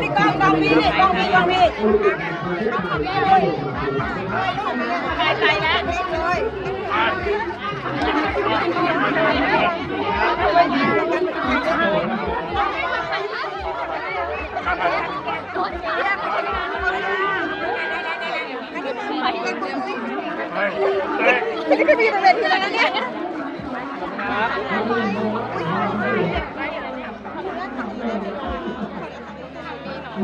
พี่ก้องก้องพี่นี่ก้องพี่ก้องพี่ไปไปแล้วเลยพี่พี่เป็นอะไรนะเนี่ย จ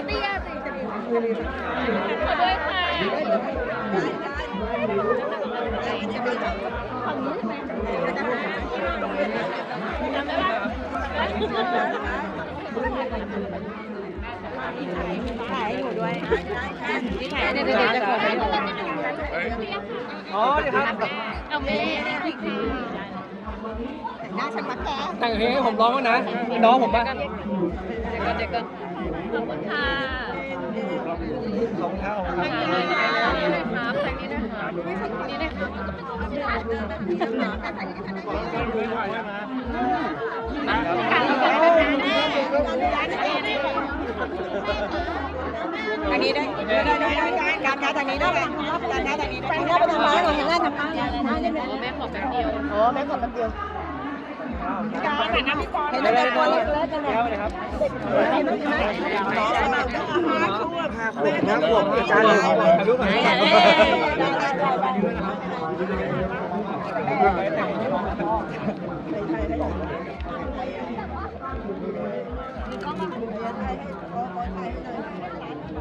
ะเตี้ยสิขอด้วยค่ะฝั่งนู้นใช่ไหมจำได้ปะถ่ายอยู่ด้วยถ่ายเดี๋ยวเดี๋ยวจะขอไปอ๋อเดี๋ยวครับเอาแม่ หน้าฉันมาแกแต่งเพลงให้ผมร้องบ้างนะมีน้องผมปะเดี๋ยวก่อนเดี๋ยวก่อนขอบคุณค่ะขอบคุณครับขอบคุณทางนี้นะครับทางนี้นะครับนี่นะครับการเราแบบนี้ทางนี้ได้ได้ได้ได้ การการทางนี้ได้ไหมการการทางนี้ได้ไหมไปทางม้าหน่อยทางหน้าทางม้าได้ไหมโอ้แม่ขอแป๊บเดียวโอ้แม่กดแป๊บเดียวการเห็นนะพี่กรเห็นแล้วตัวเล็กแล้วกันแล้วเลยครับเห็นไหมเห็นไหมน้องสมัครก็อาหารคู่ห้าขวบห้าขวบอาจารย์เลยถ่ายรูปหน่อยครับ เ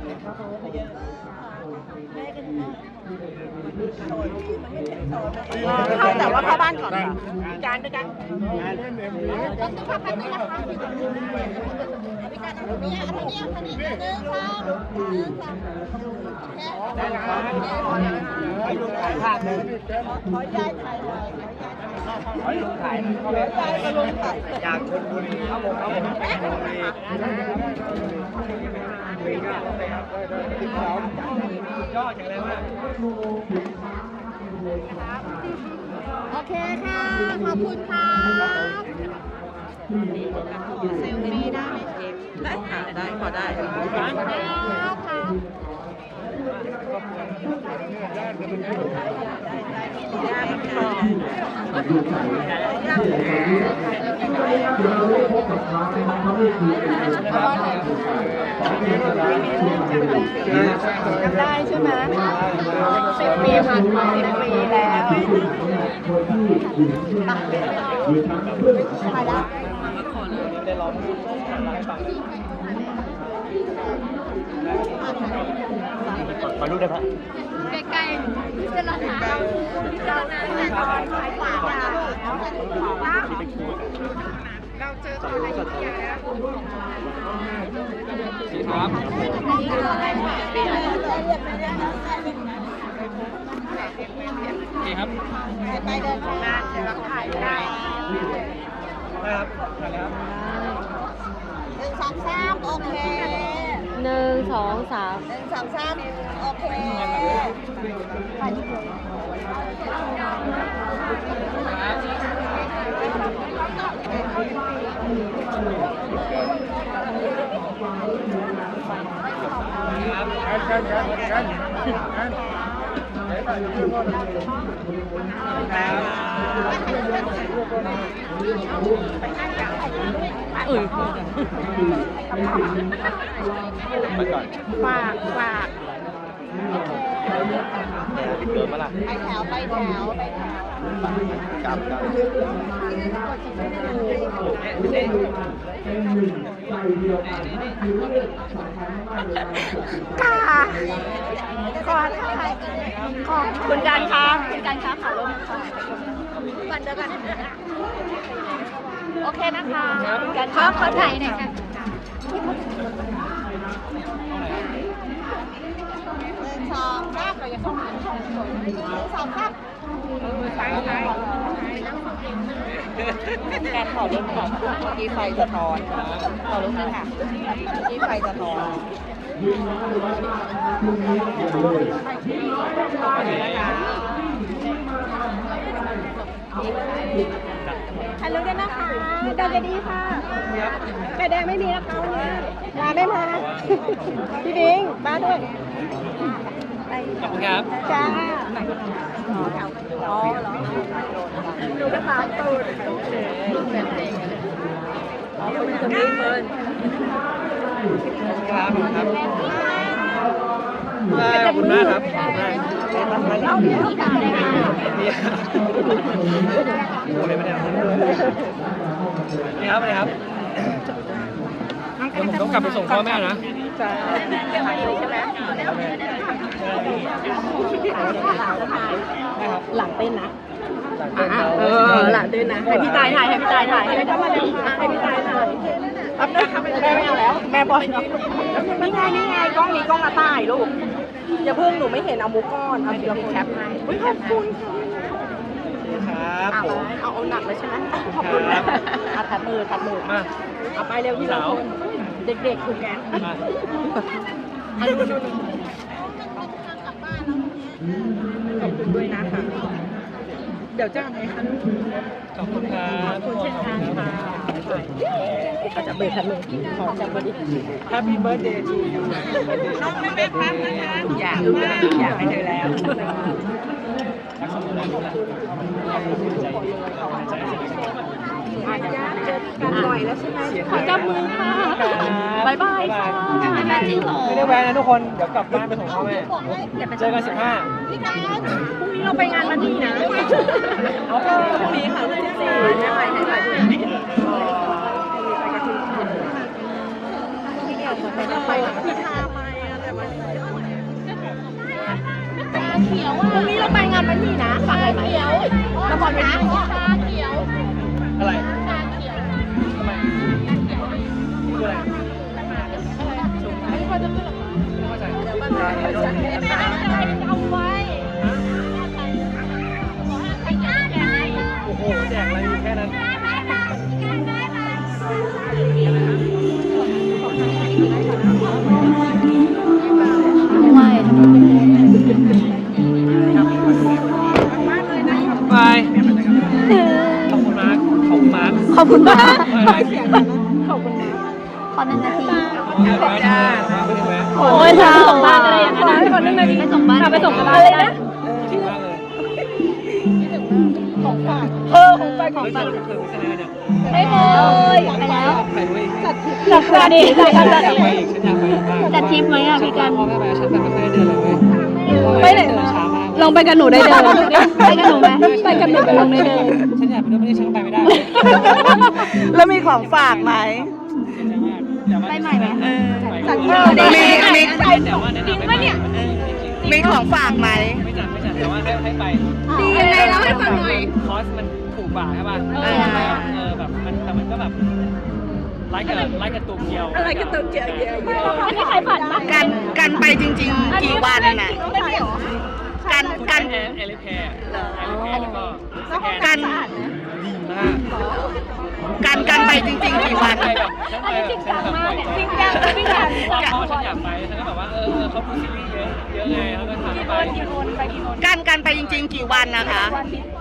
ข้าแต่ว่าเข้าบ้านก่อนจานด้วยกันต้องต้องพักแป๊บนึงนะคะพี่การตรนี้อันนี้อันนี้อันนี้หนึ่งสองหนึ่งสองได้แล้วครับให้ลุงถ่ายภาพหนึ่งขอย้ายถ่ายหน่อยให้ลุงถ่ายหนึ่งครับย้ายมาลงถ่ายอยากชนบุรีครับผมครับผม ยครับติดสองยอดจังเลยมากโอเคค่ะ ขอบคุณค่ะเซลฟี่ได้ไหมคะได้ค่ะได้พอได้ได้ค่ะ จำได้ใช่ไหมสิบปีผ่านมาสิบปีแล้วถ่ายได้ได้ร้องให้ฟังขอรูปได้ปะใกล้ๆจะรอหาเราเราหาตอนขายฝากอะ เจอตอนอะไรที่ใหญ่แล้วสีครับนี่ครับไปเดินข้างน้าเดี๋ยวเราถ่ายได้ได้ครับได้แล้วหนึ่งสองสามโอเคหนึ่งสองสามหนึ่งสองสามโอเคถ่ายที่เดียวกันกันกันกัน เออ ไปก่อน ฝากฝาก เดินมาละไปแถวไปแถวไปแถวกลับกลับค่ะขอถ่ายขอคุณการคะคุณการคะขาลงค่ะก่อนเดี๋ยวกันโอเคนะคะคุณการขอขอถ่ายหน่อยค่ะ หนึ่งสองสามเราอยาเข้ามาหนึ่งสองสามแกขอรถก่อนเมื่อกี้ไฟสะท้อนขอรถนึงค่ะเมื่อกี้ไฟสะท้อน ฮัลโหลเร็วด้วยนะคะเดินจะดีค่ะไข่แดงไม่มีนะคะวันนี้ลาไม่มา พี่บิงมาด้วยขอบคุณครับ จ้าอ๋อเหรอดูกระตามตูดอ๋อคนอยู่ตรงนี้เฟิร์นครับขอบคุณครับได้ ขอบคุณมากครับขอบคุณมากเอาเดี๋ยวกลับเลยค่ะนี่โอ้ยไม่ได้นี่ครับนี่ครับเดี๋ยวผมต้องกลับไปส่งพ่อแม่นะจ้าใช่ไหมนะครับหลังเต้นนะเอเออหลังเต้นนะ ให้พี่ตายถ่าย ให้พี่ตายถ่าย ให้พี่ตายถ่ายให้พี่ตายถ่ายรับได้ค่ะแม่ไม่เอาแล้ว แม่บอยนี่ไงนี่ไงกล้องนี้กล้องอาตายลูก อย่าเพิ่งหนูไม่เห็นเอามุกก้อนเอาทีละคนแคปให้อุ้ยขอบคุณครับเอาผมเอาเอาหนักเลยใช่ไหมขอบคุณนะเอาทัดมือทัดมือมาเอาไปเร็วที่เราคนเด็กๆคุณแกมาอันนู้นนู่นขอบคุณด้วยนะคะเดี๋ยวจ้างไหมคะขอบคุณครับขอบคุณเช่นกันค่ะเอาจับมือทัดมือขอจับมือดิแฮปปี้เบิร์ดเดย์ทูยูน้องไม่แม่พักนะคะอยากอยากให้เธอแล้วรักสมบูรณ์ใจใจอาจจะเจอกันบ่อยแล้วใช่ไหมขอจับมือค่ะบายบายค่ะไม่ได้แวะนะทุกคน เดี๋ยวกลับบ้านไปส่งพ่อแม่เจอกันสิบห้าพรุ่งนี้เราไปงานมันนี่นะเอาพรุ่งนี้ค่ะวันที่สี่แม่ไปให้ไปด้วยไปกับพี่ทาไหมอะไวพรุ่งนี้เราไปงานมันนี่นะฟังอะไรไหมเขียวละครเป็นชาเขียวอะไร ขอบคุณมากไปไปขอบคุณมากขอหนึ่งนาทีไปไปไปไปโอ้ยค่ะส่งบ้านอะไรอย่างนั้นนะคนนึงเลยไปส่งบ้านไปส่งกันอะไรนะคิดมากเลยของฝากเออของฝากของเฮ้ยฝากเคยไม่ใช่เนี่ยไม่เคยไปแล้วไปด้วยจัดทริปจัดการดิจัดการฉันอยากไปดิอีกฉันอยากไปอีกบ้างจัดทริปไหมอะพี่กันพ่อแม่ไปฉันแบบไม่เคยเดินเลยเว้ยไปไหนเดิมานช้ามาก ลองไปกับหนูได้เดินไปกับหนูไหมไปกับหนูไปลองได้เดินฉันอยากไปด้วยไม่ได้ฉันก็ไปไม่ได้แล้วมีของฝากไหมไปใหม่ไหมจัดเอเอออมีมีมีมีแต่ว่าแนะนำไม่ไปมีของฝากไหมไม่จัดไม่จัดแต่ว่าให้ให้ไปดียังไงเล่าให้ฟังหน่อยคอสมันถูกกว่าใช่ป่ะเออเออแบบมันแต่มันก็แบบไลค์กับไลค์กับตัวเกียวอะไรกันตัวเกียวเกียวไม่มีใครผ่านมากันกันไปจริง ๆ กี่วันน่ะไม่ได้หรอ กันกันแอร์เอลิแพร์แพร์แล้วก็กันดีมากกันกันไปจริงๆกี่วันไปแบบฉันไปแบบฉันแบบจริงจังจริงจังพ่อฉันอยากไปฉันก็แบบว่าเออเขาดูซีรีส์เยอะเยอะไงแล้วก็ถามไปกี่คนไปกี่คนกันกันไปจริง ๆ กี่วันนะคะเ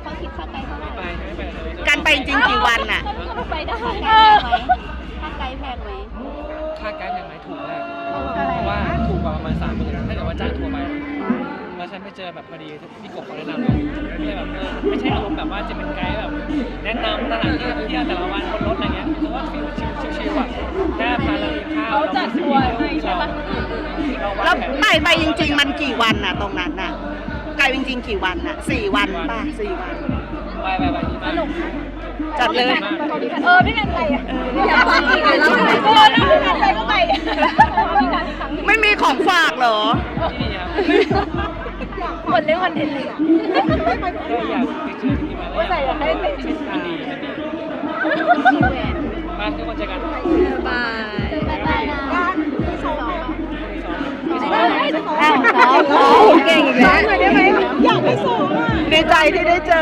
ขาคิดค่าไกด์เท่าไหร่ไปไม่ไปกันไปจริงๆกี่วันน่ะไปได้ค่าไกด์แพงไหมค่าไกด์แพงไหมถูกมากเพราะว่าถูกกว่าประมาณสามหมื่นถ้าเกิดว่าจ้างทัวร์ไป แล้วฉันไปเจอแบบพอดีพี่กบเขาแนะนำเลยก็เลยแบบเออไม่ใช่อารมณ์แบบว่าจะเป็นไกด์แบบ แนะนำสถานที่ท่องเที่ยวแต่ละวันบนรถอะไรเงี้ยคือว่าฟิลชิลๆอะแค่พาเรากินข้าวเขาจัดทัวร์ให้ใช่ปะเราแล้ววางแผนไปไปจริง ๆ มันกี่วันน่ะตรงนั้นน่ะไกลจริงๆกี่วันน่ะสี่วันป่ะสี่วันไปไปไปดีมากจัดเลย เออพี่กันไปอะอยากไปอีกแล้วเออแล้วพี่กันไปก็ไปพี่กันอีกครั้งไม่มีของฝากเหรอ ที่นี่ครับหมดเรื่องคอนเทนต์เลยอะก็อยากไปเจอที่มาว่าใส่อยากให้ไปมันดีมันดีไปทุกคนเจอกันบายบ๊ายบายนะอ้าวสองสองเก่งอีกแล้วหน่อยได้ไหมอยากไปสองอะดีใจที่ได้เจอ